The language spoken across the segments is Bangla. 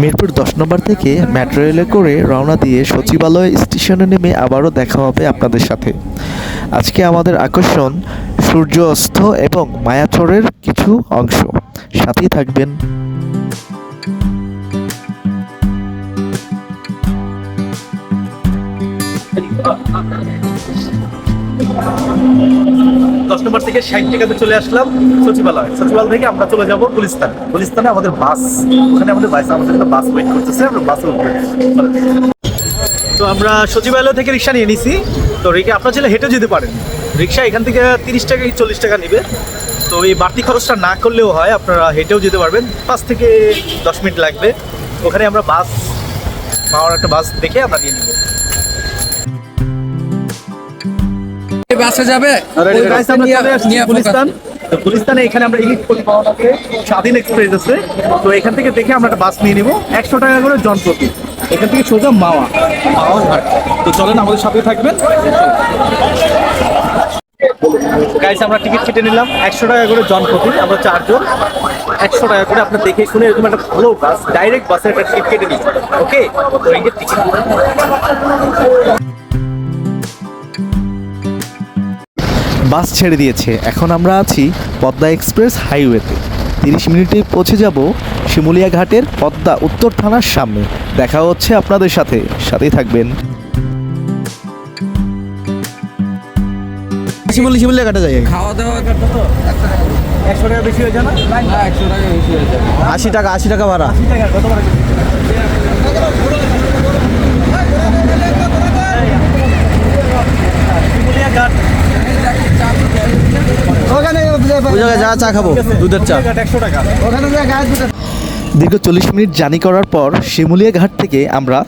মিরপুর দশ নম্বর থেকে মেট্রো রেলে করে রওনা দিয়ে সচিবালয় স্টেশনে নেমে আবারও দেখা হবে আপনাদের সাথে। আজকে আমাদের আকর্ষণ সূর্য অস্ত এবং মায়াচরের কিছু অংশ। সাথেই থাকবেন। দশ নম্বর থেকে ষাট টাকাতে চলে আসলাম সচিবালয়। সচিবালয় থেকে আমরা চলে যাব গুলিস্তান। গুলিস্তানে আমাদের বাস, ওখানে আমাদের বাস আমাদের জন্য বাস ওয়েট করতেছে, আমরা বাসে তো আমরা সচিবালয় থেকে রিক্সা নিয়ে নিছি। তো রিক্সা, আপনার ছেলে হেঁটে যেতে পারেন। রিক্সা এখান থেকে তিরিশ টাকা কি চল্লিশ টাকা নেবে। তো এই বাড়তি খরচটা না করলেও হয়, আপনারা হেঁটেও যেতে পারবেন। পাঁচ থেকে দশ মিনিট লাগবে। ওখানে আমরা বাস, পাওয়ার একটা বাস দেখে আমরা নিয়ে নিব। বাসে যাবে? গুলিস্তান এখানে আমরা ইলিট পরিবহন আছে স্বাধীন এক্সপ্রেস আছে। তো এখান থেকে দেখে আমরা একটা বাস নিয়ে নিব। একশো টাকা করে জনপ্রতি। এখান থেকে সোজা মাওয়া। মাওয়া ঘাট। তো চলেন আমাদের সাথে থাকবেন। গাইস আমরা টিকিট কেটে নিলাম। একশো টাকা করে জনপ্রতি। আমরা চারজন। একশো টাকা করে আপনার দেখে শুনে এরকম একটা ভালো বাস ডাইরেক্ট বাসের একটা টিকিট কেটে নিন ওকে তো এই টিকিট বাস ছেড়ে দিয়েছে। এখন আমরা আছি পদ্মা এক্সপ্রেস হাইওয়েতে। তিরিশ মিনিটে পৌঁছে যাব শিমুলিয়া ঘাটের পদ্মা উত্তর থানার সামনে। দেখা হচ্ছে আপনাদের সাথে। সাথেই থাকবেন। শিমুলি শিমুলি কাটা যায় খাওয়া দাওয়া একশো টাকা বেশি হয়ে যায় না? একশো টাকা বেশি হয়ে যাবে আশি টাকা আশি টাকা ভাড়া। আশি টাকা কত করে শিমুলিয়া ঘাট চা খাব, দুধের চা। দীর্ঘ চল্লিশ মিনিট জার্নি করার পর শিমুলিয়া ঘাট থেকে আমরা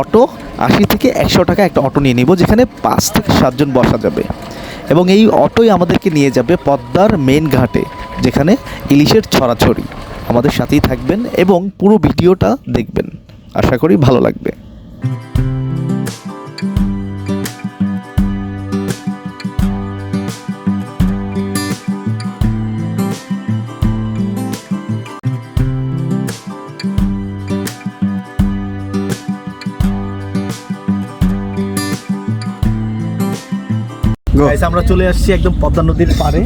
অটো আশি থেকে একশো টাকা একটা অটো নিয়ে নিব, যেখানে পাঁচ থেকে সাতজন বসা যাবে। এবং এই অটোই আমাদেরকে নিয়ে যাবে পদ্মার মেন ঘাটে, যেখানে ইলিশের ছড়াছড়ি। আমাদের সাথেই থাকবেন এবং পুরো ভিডিওটা দেখবেন। আশা করি ভালো লাগবে। Guys, আমরা চলে আসছি একদম পদ্মা নদীর পাড়ে।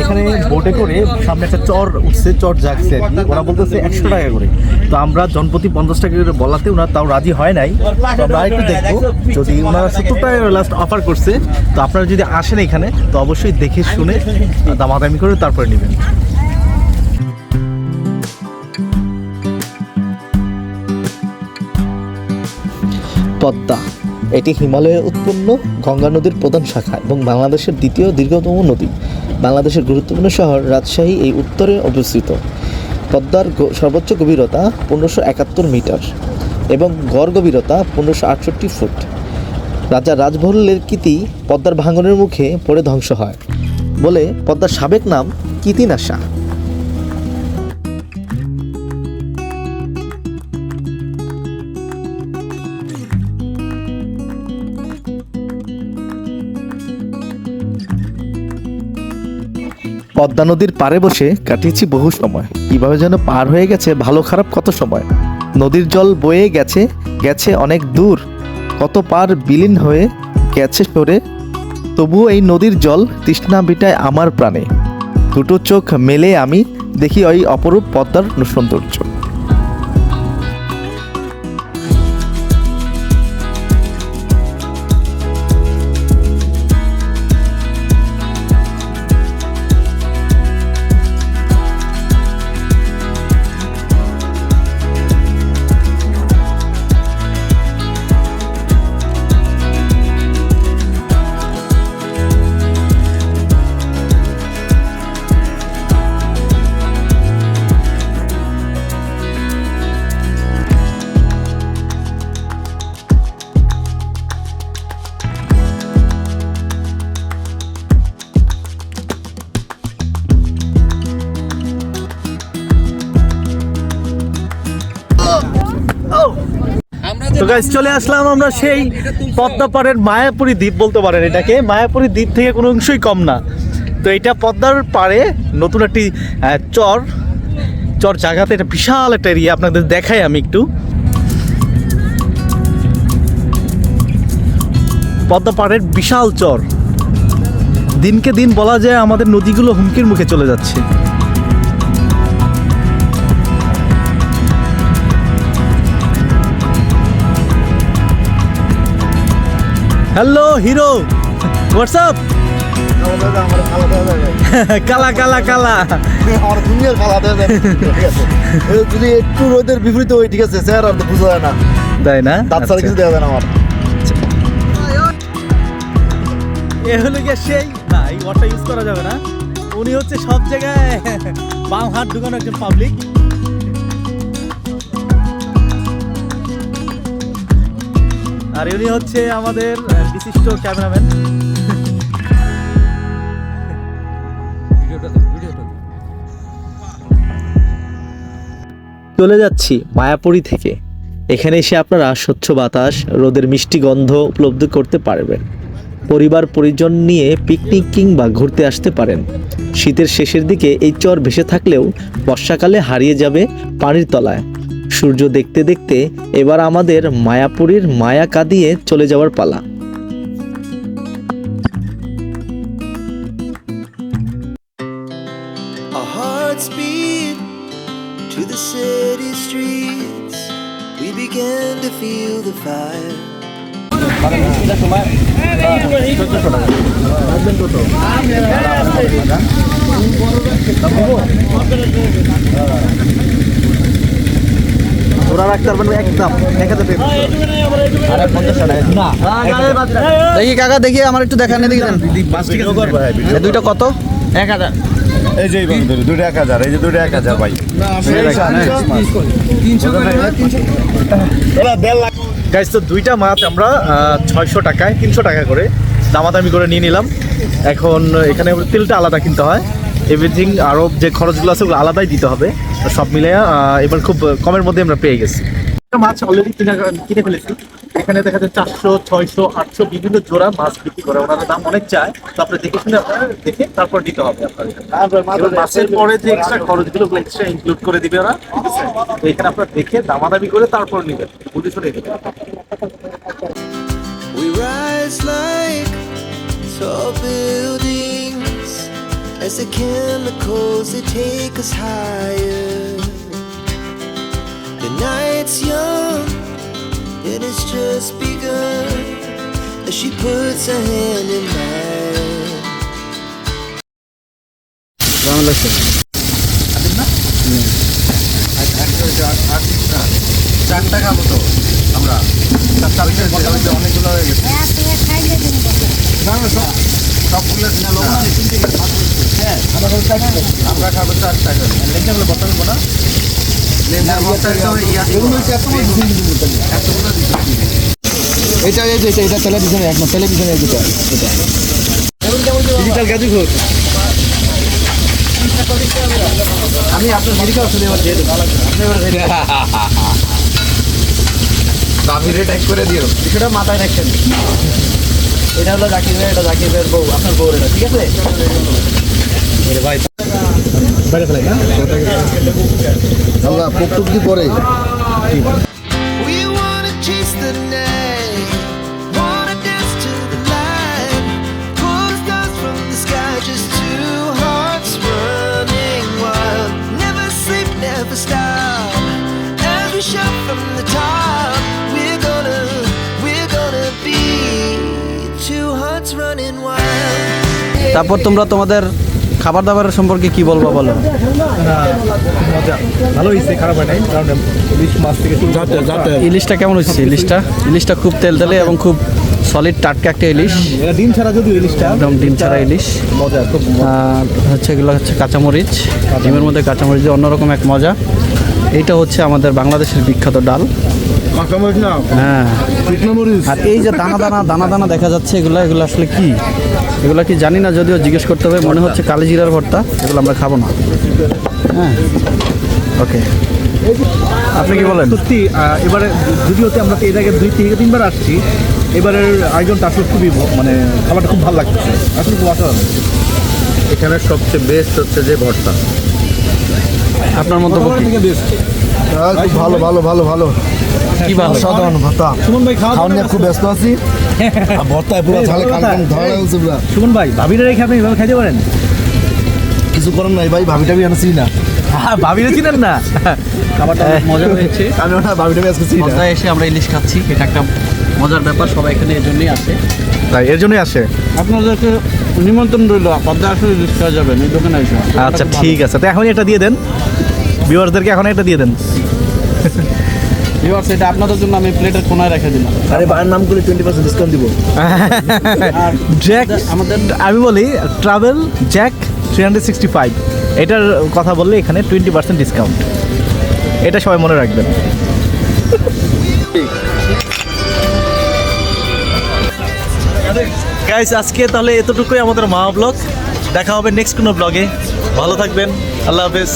এখানে বোটে করে সামনে একটা চর উঠছে চর জাগছে ওরা বলতেছে একশো টাকা করে। তো আমরা জনপ্রতি পঞ্চাশ টাকা করে বলাতে ওনার তাও রাজি হয় নাই। আমরা একটু দেখব যদি ওনারা সত্তর টাকা লাস্ট অফার করছে তো আপনারা যদি আসেন এখানে তো অবশ্যই দেখে শুনে দামাদামি করে তারপরে নেবেন। পদ্মা এটি হিমালয়ে উৎপন্ন গঙ্গা নদীর প্রধান শাখা এবং বাংলাদেশের দ্বিতীয় দীর্ঘতম নদী। বাংলাদেশের গুরুত্বপূর্ণ শহর রাজশাহী এই উত্তরে অবস্থিত। পদ্মার সর্বোচ্চ গভীরতা পনেরোশো একাত্তর মিটার এবং গড় গভীরতা পনেরোশো আটষট্টি ফুট। রাজা রাজভল্লের কীতি পদ্মার ভাঙনের মুখে পড়ে ধ্বংস হয়। বলে পদ্মার সাবেক নাম কীতিনাশা। পদ্মা নদীর পাড়ে বসে কাটিয়েছি বহু সময়। কীভাবে যেন পার হয়ে গেছে ভালো খারাপ কত সময়। নদীর জল বয়ে গেছে গেছে অনেক দূর। কত পার বিলীন হয়ে গেছে সরে। তবুও এই নদীর জল তৃষ্ণা বিটায় আমার প্রাণে। দুটো চোখ মেলে আমি, দেখি ওই অপরূপ পদ্মার সৌন্দর্য তো গাইস চলে আসলাম আমরা সেই পদ্মা পাড়ের মায়াপুরী দ্বীপ বলতে পারেন এটাকে। মায়াপুরী দ্বীপ থেকে কোনো অংশই কম না। তো এটা পদ্মার পাড়ে নতুন একটি চর চর জায়গাতে এটা বিশাল একটা এরিয়া আপনাদের দেখাই আমি একটু। পদ্মা পাড়ের বিশাল চর। দিনকে দিন বলা যায় আমাদের নদীগুলো হুমকির মুখে চলে যাচ্ছে। হ্যালো হিরো হোয়াটসঅ্যাপ কালা কালা কালা। আমার দুনিয়ার যদি একটু রোদের বিপরীত হয় ঠিক আছে স্যার আর তো বুঝা যায় না। তাই না? দাঁত ছাড়া কিছু দেওয়া যায় না আমার। এ হলো গিয়ে সেই না এই ওয়ার্ডটা ইউজ করা যাবে না। উনি হচ্ছে সব জায়গায় বাম হাত ঢুকানো একজন পাবলিক আর উনি হচ্ছে আমাদের বিশিষ্ট ক্যামেরাম্যান। চলে যাচ্ছি মায়াপুরী থেকে। এখানে এসে আপনারা স্বচ্ছ বাতাস, রোদের মিষ্টি গন্ধ উপলব্ধ করতে পারবেন। পরিবার পরিজন নিয়ে পিকনিক কিংবা ঘুরতে আসতে পারেন। শীতের শেষের দিকে এই চর ভেসে থাকলেও বর্ষাকালে হারিয়ে যাবে পানির তলায়। সূর্য দেখতে দেখতে এবার আমাদের মায়াপুরীর মায়া কাঁদিয়ে চলে যাওয়ার পালা। ওরা রাখতে পারবেন একদম এক হাজার দেখি কাকা দেখি আমার একটু দেখান দেখি দেন। এই দুইটা কত? এক হাজার। এই যে দুটো এক হাজার এই যে দুটো এক হাজার ভাই। গাইজ তো দুইটা মাছ আমরা ছয়শো টাকায় তিনশো টাকা করে দামাদামি করে নিয়ে নিলাম। এখন এখানে তেলটা আলাদা কিনতে হয়। এভরিথিং আরও যে খরচগুলো আছে ওগুলো আলাদাই দিতে হবে। সব মিলে এবার খুব কমের মধ্যে আমরা পেয়ে গেছি। মাছ অলরেডি কিনে কিনে ফেলেছি। এখানে দেখা যায় চারশো ছয়শো আটশো বিভিন্ন জোড়া মাছ বিক্রি করে। ওনারা দাম অনেক চায়। তো আপনি দেখে শুনে আপনারা দেখে তারপর দিতে হবে আপনার মাছের পরে যে এক্সট্রা খরচগুলো এক্সট্রা ইনক্লুড করে দিবে ওরা। ঠিক আছে? তো এখানে আপনারা দেখে দামাদামি করে তারপর নেবেন। বুঝে শুনে as the chemicals they take us higher. The night's young and it's just begun as she puts her hand in mine. কেমন লাগছে চারটা খাবো তো আমরা চারটা অনেকগুলো হয়ে গেছে সবগুলো আমরা খাব চারটা করে লেনটাগুলো বর্তমান না। এটা এই যে এটা এটা টেলিভিশনে এক না টেলিভিশনে এই দুটো এটা ডিজিটাল গাজু ঘোষ আমি আপনার মেডিকেল শুনে দেবো। আপনি এবার ready। দাবিরে টাইপ করে দিও। বিষয়টা মাথায় রাখছেন। এটা হলো জাকির ভাই এটা জাকির ভাইয়ের বউ আপনার বউ এটা ঠিক আছে? ভাই বাইরে ফেলাই না আমরা পুকটুক কি পরে। Chase the wanna তারপর তোমরা তোমাদের খাবার দাবারের সম্পর্কে কি বলব বলো? ভালো হয়েছে খারাপ হয় নাই কারণ ইলিশ মাছ থেকে ইলিশটা কেমন হচ্ছে ইলিশটা? ইলিশটা খুব তেল তেলে এবং খুব সলিড টাটকা একটা ইলিশ। ডিম ছাড়া যদি ইলিশটা একদম ডিম ছাড়া ইলিশ। মজা খুব হচ্ছে এগুলো হচ্ছে কাঁচামরিচ। ডিমের মধ্যে কাঁচামরিচ অন্যরকম এক মজা। এইটা হচ্ছে আমাদের বাংলাদেশের বিখ্যাত ডাল। হ্যাঁ। আর এই যে দানা দানা দানা দানা দেখা যাচ্ছে এগুলো এগুলো আসলে কি? এগুলো কি জানি না যদিও জিজ্ঞেস করতে হবে। মনে হচ্ছে কালি জিরার ভর্তা এগুলো আমরা খাব না। হ্যাঁ? ওকে। আপনি কি বলেন? সত্যি এবারে যদি হচ্ছে আমরা তো এর আগে দুই থেকে তিনবার আসছি। এবারের আয়োজনটা আসলে খুবই ভ- মানে খাবারটা খুব ভালো লাগছে আসলে খুব অসাধারণ। এখানে সবচেয়ে বেস্ট হচ্ছে যে ভর্তা। আপনার কি? খুব ভালো ভালো ভালো ভালো। কি ভালো? সাধারণ ভাতা সুমন ভাই খাওয়া খাওয়া নিয়ে খুব ব্যস্ত আছি। ভর্তায় পুরো ঝালে কান কান ধরা লাগছে পুরো। সুমন ভাই ভাবিরা রেখে আপনি এভাবে খাইতে পারেন? কিছু করার নাই ভাই ভাবি টাবি আনছি না। হ্যাঁ চিনেন না? খাবারটা অনেক মজা হয়েছে। আমি ওটা আজকে চিনি এসে আমরা ইলিশ খাচ্ছি এটা একটা মজার ব্যাপার সবাই এখানে এই জন্যই আসে। তাই এর জন্যই আসে। আপনাদেরকে নিমন্ত্রণ রইল পদ্মায় আসলে ইলিশ খাওয়া যাবেন এই দোকানে আচ্ছা ঠিক আছে। তো এখনই একটা দিয়ে দেন। এখন একটা দিয়ে দেন। ভিউয়ার্স এটা আপনাদের জন্য আমি প্লেটের কোনায় রেখে দিলাম। আরে ভাইয়ের নাম করে টোয়েন্টি পার্সেন্ট ডিসকাউন্ট দিব জ্যাক আমাদের আমি বলি travel Jack three hundred sixty five এটার কথা বললে এখানে টোয়েন্টি পার্সেন্ট ডিসকাউন্ট এটা সবাই মনে রাখবেন। গাইস আজকে তাহলে এতটুকুই আমাদের মা ব্লগ দেখা হবে নেক্সট কোনো ব্লগে ভালো থাকবেন। আল্লাহ হাফেজ।